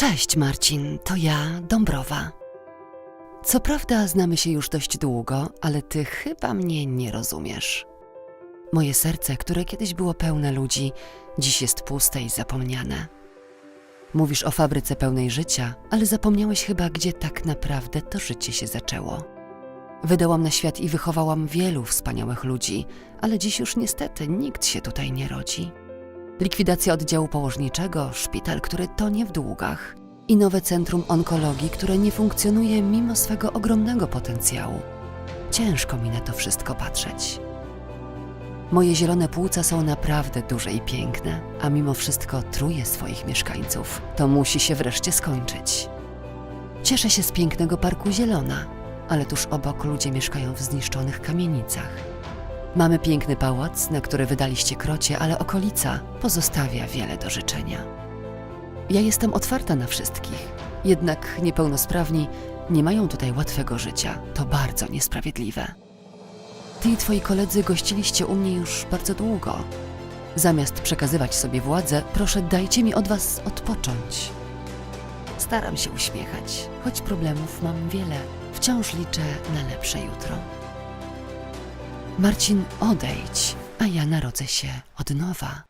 Cześć Marcin, to ja, Dąbrowa. Co prawda znamy się już dość długo, ale ty chyba mnie nie rozumiesz. Moje serce, które kiedyś było pełne ludzi, dziś jest puste i zapomniane. Mówisz o fabryce pełnej życia, ale zapomniałeś chyba, gdzie tak naprawdę to życie się zaczęło. Wydałam na świat i wychowałam wielu wspaniałych ludzi, ale dziś już niestety nikt się tutaj nie rodzi. Likwidacja oddziału położniczego, szpital, który tonie w długach i nowe centrum onkologii, które nie funkcjonuje mimo swego ogromnego potencjału. Ciężko mi na to wszystko patrzeć. Moje zielone płuca są naprawdę duże i piękne, a mimo wszystko truje swoich mieszkańców. To musi się wreszcie skończyć. Cieszę się z pięknego parku Zielona, ale tuż obok ludzie mieszkają w zniszczonych kamienicach. Mamy piękny pałac, na który wydaliście krocie, ale okolica pozostawia wiele do życzenia. Ja jestem otwarta na wszystkich, jednak niepełnosprawni nie mają tutaj łatwego życia. To bardzo niesprawiedliwe. Ty i twoi koledzy gościliście u mnie już bardzo długo. Zamiast przekazywać sobie władzę, proszę dajcie mi od was odpocząć. Staram się uśmiechać, choć problemów mam wiele. Wciąż liczę na lepsze jutro. Marcin, odejdź, a ja narodzę się od nowa.